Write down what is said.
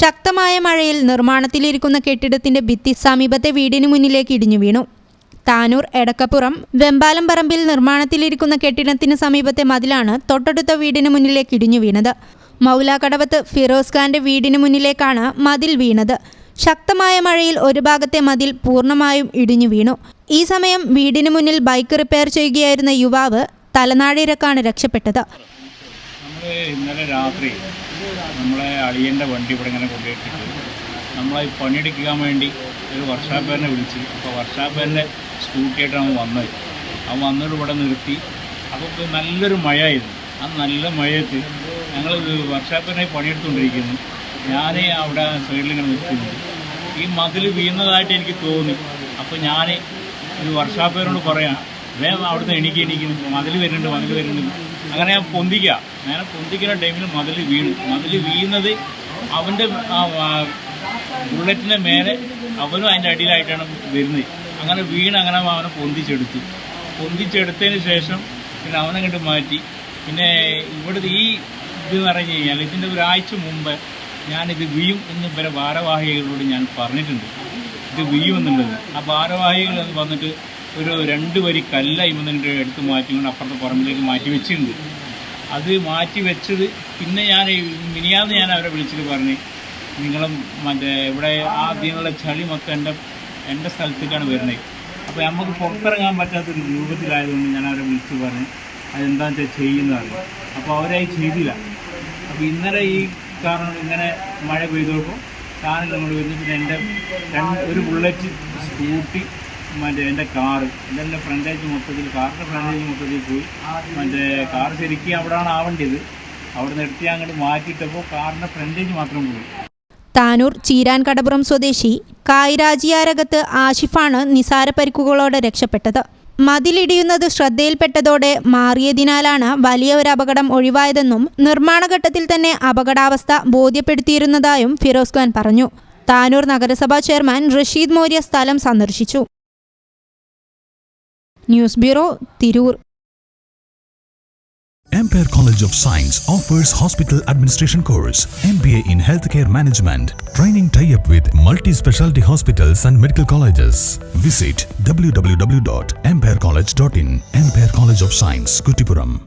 ശക്തമായ മഴയിൽ നിർമ്മാണത്തിലിരിക്കുന്ന കെട്ടിടത്തിന്റെ ഭിത്തി സമീപത്തെ വീടിന് മുന്നിലേക്ക് ഇടിഞ്ഞു വീണു. താനൂർ എടക്കപ്പുറം വെമ്പാലം പറമ്പിൽ നിർമ്മാണത്തിലിരിക്കുന്ന കെട്ടിടത്തിന് സമീപത്തെ മതിലാണ് തൊട്ടടുത്ത വീടിന് മുന്നിലേക്ക് ഇടിഞ്ഞു വീണത്. മൗലാകടവത്ത് ഫിറോസ് ഖാന്റെ വീടിന് മുന്നിലേക്കാണ് മതിൽ വീണത്. ശക്തമായ മഴയിൽ ഒരു ഭാഗത്തെ മതിൽ പൂർണമായും ഇടിഞ്ഞു വീണു. ഈ സമയം വീടിന് മുന്നിൽ ബൈക്ക് റിപ്പയർ ചെയ്യുകയായിരുന്ന യുവാവ് തലനാടിരക്കാണ് രക്ഷപ്പെട്ടത്. ഇന്നലെ രാത്രി നമ്മളെ അളിയന്റെ വണ്ടി ഇവിടെ ഇങ്ങനെ കൊണ്ടുപോയിട്ടിട്ട് നമ്മളെ പണിയെടുക്കാൻ വേണ്ടി ഒരു വർഷാപ്പേരനെ വിളിച്ച്. അപ്പോൾ വർഷാപ്പേരന്റെ സ്കൂട്ടിയായിട്ടാണ് അവൻ വന്നത്. അവൻ വന്നിട്ട് ഇവിടെ നിർത്തി. അപ്പോൾ നല്ലൊരു മഴയായിരുന്നു. ആ നല്ല മഴയത്ത് ഞങ്ങൾ വർഷാപ്പേരനെ പണിയെടുത്തുകൊണ്ടിരിക്കുന്നു. ഞാൻ അവിടെ സൈഡിൽ ഇങ്ങനെ നിൽക്കുന്നുണ്ട് ഈ മതിൽ വീണതായിട്ട് എനിക്ക് തോന്നി. അപ്പോൾ ഞാൻ ഒരു വർഷാപ്പേരോട് പറയാം വേഗം അവിടുന്ന് എണീക്കി എണീക്കുന്നു മതിൽ വരുന്നുണ്ട് മതിൽ വരുന്നുണ്ട്. അങ്ങനെ ഞാൻ പൊന്തിക്കുക. ഞാൻ പൊന്തിക്കുന്ന ടൈമിൽ മതിൽ വീണു. മതിൽ വീഴുന്നത് അവന്റെ ബുള്ളറ്റിന്റെ മേലെ അവനും അതിന്റെ അടിയിലായിട്ടാണ് വരുന്നത്. അങ്ങനെ വീണ് അങ്ങനെ അവനെ പൊന്തിച്ചെടുത്തു. പൊന്തിച്ചെടുത്തതിന് ശേഷം പിന്നെ അവനെ മാറ്റി. പിന്നെ ഇവിടുത്തെ ഈ ഇത് പറഞ്ഞു കഴിഞ്ഞാൽ ഇതിന്റെ ഒരാഴ്ച മുമ്പ് ഞാനിത് വീയും എന്ന് വരെ ഭാരവാഹികളോട് ഞാൻ പറഞ്ഞിട്ടുണ്ട്. ഇത് വീയും എന്നുള്ളത് ആ ഭാരവാഹികൾ വന്നിട്ട് ഒരു രണ്ട് വരി കല്ല ഇമ്മന്നിട്ട് എടുത്ത് മാറ്റിക്കൊണ്ട് അപ്പുറത്തെ പറമ്പിലേക്ക് മാറ്റി വെച്ചിട്ടുണ്ട്. അത് മാറ്റി വെച്ചത് പിന്നെ ഞാൻ മിനിയാന്ന് ഞാൻ അവരെ വിളിച്ചിട്ട് പറഞ്ഞ് നിങ്ങളും മറ്റേ ഇവിടെ ആ അതിനുള്ള ചളി മൊത്തം എന്റെ എന്റെ സ്ഥലത്തേക്കാണ് വരുന്നത്. അപ്പോൾ നമുക്ക് പുറത്തിറങ്ങാൻ പറ്റാത്തൊരു രൂപത്തിലായതുകൊണ്ട് ഞാൻ അവരെ വിളിച്ച് പറഞ്ഞ് അതെന്താണെന്ന് വെച്ചാൽ ചെയ്യുന്നതാണ് അപ്പോൾ അവരായി ചെയ്തില്ല. അപ്പോൾ ഇന്നലെ ഈ കാരണം ഇങ്ങനെ മഴ പെയ്തപ്പോൾ താനും നമ്മൾ വന്നിട്ട് എന്റെ രണ്ട് ഒരു ബുള്ളറ്റ് സ്കൂട്ടി മറ്റേ എന്റെ കാറ് ഇതെന്റെ ഫ്രണ്ടേജ് മൊത്തത്തിൽ കാറിന്റെ ഫ്രണ്ടേജ് മൊത്തത്തിൽ പോയി. മറ്റേ കാർ ശരിക്കും അവിടെയാണ് ആവേണ്ടത്. അവിടെ നിർത്തി അങ്ങോട്ട് മാറ്റിയിട്ടപ്പോൾ കാറിന്റെ ഫ്രണ്ടേജ് മാത്രം പോയി. താനൂർ ചീരാൻ കടപുറം സ്വദേശി കായിരാജിയാരകത്ത് ആഷിഫാണ് നിസാര പരിക്കുകളോടെ രക്ഷപ്പെട്ടത്. മതിലിടിയുന്നത് ശ്രദ്ധയിൽപ്പെട്ടതോടെ മാറിയതിനാലാണ് വലിയ ഒരു അപകടം ഒഴിവായതെന്നും നിർമ്മാണഘട്ടത്തിൽ തന്നെ അപകടാവസ്ഥ ബോധ്യപ്പെടുത്തിയിരുന്നതായും ഫിറോസ് ഖാൻ പറഞ്ഞു. താനൂർ നഗരസഭാ ചെയർമാൻ റഷീദ് മോര്യ സ്ഥലം സന്ദർശിച്ചു. News bureau Tirur Ampere College of Science offers hospital administration course, MBA in healthcare management, training tie-up with multi-specialty hospitals and medical colleges. Visit www.amperecollege.in. Ampere College of Science, Kutipuram.